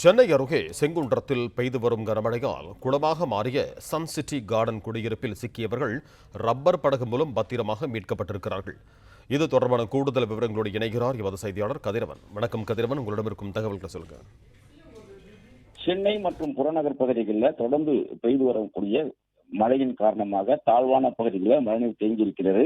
சென்னை அருகே செங்குன்றத்தில் பெய்து வரும் கனமழையால் குளமாக மாறிய சன் சிட்டி கார்டன் குடியிருப்பில் சிக்கியவர்கள் ரப்பர் படகு மூலம் பத்திரமாக மீட்கப்பட்டிருக்கிறார்கள். இது தொடர்பான கூடுதல் விவரங்களோடு இணைகிறார் எமது செய்தியாளர் கதிரவன். வணக்கம் கதிரவன். உங்களிடம் இருக்கும் தகவல்களை சொல்லுங்க. சென்னை மற்றும் புறநகர் பகுதிகளில் தொடர்ந்து பெய்து வரக்கூடிய மழையின் காரணமாக தாழ்வான பகுதிகளில் மழைநீர் தேங்கியிருக்கிறது.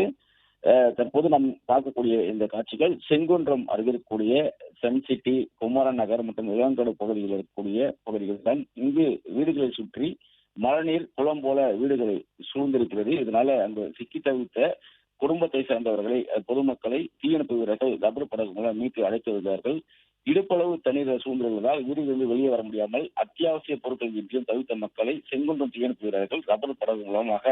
தற்போது நாம் பார்க்கக்கூடிய இந்த காட்சிகள் செங்குன்றம் அருகே இருக்கக்கூடிய சன் சிட்டி குமரன் நகர் மற்றும் இளங்கடு பகுதிகளில் இருக்கக்கூடிய பகுதிகள் தான். இங்கு வீடுகளை சுற்றி மழைநீர் குளம் போல வீடுகளை சூழ்ந்திருக்கிறது. இதனால அங்கு சிக்கி தவித்த குடும்பத்தை சேர்ந்தவர்களை பொதுமக்களை தீயணைப்பு வீரர்கள் ரப்பர் படகு மூலம் மீட்டு அழைத்து வருகிறார்கள். இடுப்பளவு தண்ணீர் சூழ்ந்துள்ளதால் வீடுகளிலிருந்து வெளியே வர முடியாமல் அத்தியாவசிய பொருட்கள் இன்றியும் தவித்த மக்களை செங்குன்றம் தீயணைப்பு வீரர்கள் ரப்பர் படகு மூலமாக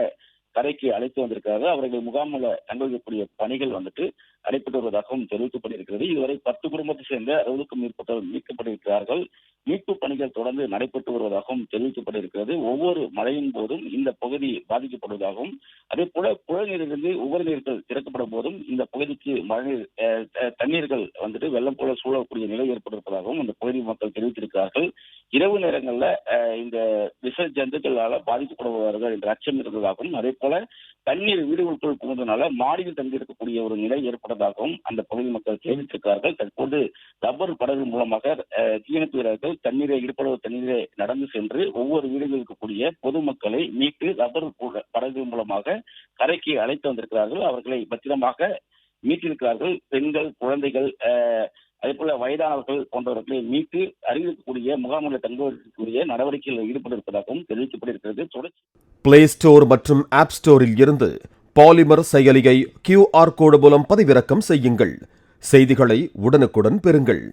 கரைக்கு அழைத்து வந்திருக்கிறார்கள். அவர்கள் முகாமில் தங்க வைக்கக்கூடிய பணிகள் வந்துட்டு நடைபெற்று வருவதாகவும் தெரிவிக்கப்பட்டிருக்கிறது. இதுவரை பத்து குடும்பத்தை சேர்ந்த அறுபதுக்கும் மேற்பட்டவர்கள் மீட்கப்பட்டிருக்கிறார்கள். மீட்பு பணிகள் தொடர்ந்து நடைபெற்று வருவதாகவும் தெரிவிக்கப்பட்டிருக்கிறது. ஒவ்வொரு மழையின் போதும் இந்த பகுதி பாதிக்கப்படுவதாகவும் அதே போல புழநீரிலிருந்து உபரி நீர்கள் திறக்கப்படும் போதும் இந்த பகுதிக்கு மழைநீர் தண்ணீர்கள் வந்துட்டு வெள்ளம் போல சூழக்கூடிய நிலை ஏற்பட்டிருப்பதாகவும் இந்த பகுதி மக்கள் தெரிவித்திருக்கிறார்கள். இரவு நேரங்கள்ல இந்த விஷ ஜந்துக்களால பாதிக்கப்படுவார்கள் என்ற அச்சம் இருந்ததாகவும் அதே போல தண்ணீர் வீடுகளுக்குள் புகுந்ததுனால மாடியில் தங்கியிருக்கக்கூடிய ஒரு நிலை ஏற்பட்டதாகவும் அந்த பகுதி மக்கள் தெரிவித்திருக்கிறார்கள். தற்போது ரப்பர் படகு மூலமாக அஹ், தீயணைப்பு வீரர்கள் தண்ணீரை ஈடுபடுவ தண்ணீரை நடந்து சென்று ஒவ்வொரு வீடுகளில் இருக்கக்கூடிய பொதுமக்களை மீட்டு ரப்பர் படகு மூலமாக கரைக்கு அழைத்து வந்திருக்கிறார்கள். அவர்களை பத்திரமாக மீட்டிருக்கிறார்கள். பெண்கள் குழந்தைகள் அஹ், அதே போல வயதானவர்கள் போன்றவர்களை மீட்டு அறிவிக்கக்கூடிய இருக்கக்கூடிய முகாம்களில் தங்க வைக்கக்கூடிய நடவடிக்கைகளில் ஈடுபட்டிருப்பதாகவும் தெரிவிக்கப்பட்டிருக்கிறது. தொடர்ச்சி பிளே ஸ்டோர் மற்றும் ஆப் ஸ்டோரில் இருந்து பாலிமர் செயலியை கியூஆர் கோடு மூலம் பதிவிறக்கம் செய்யுங்கள். செய்திகளை உடனுக்குடன் பெறுங்கள்.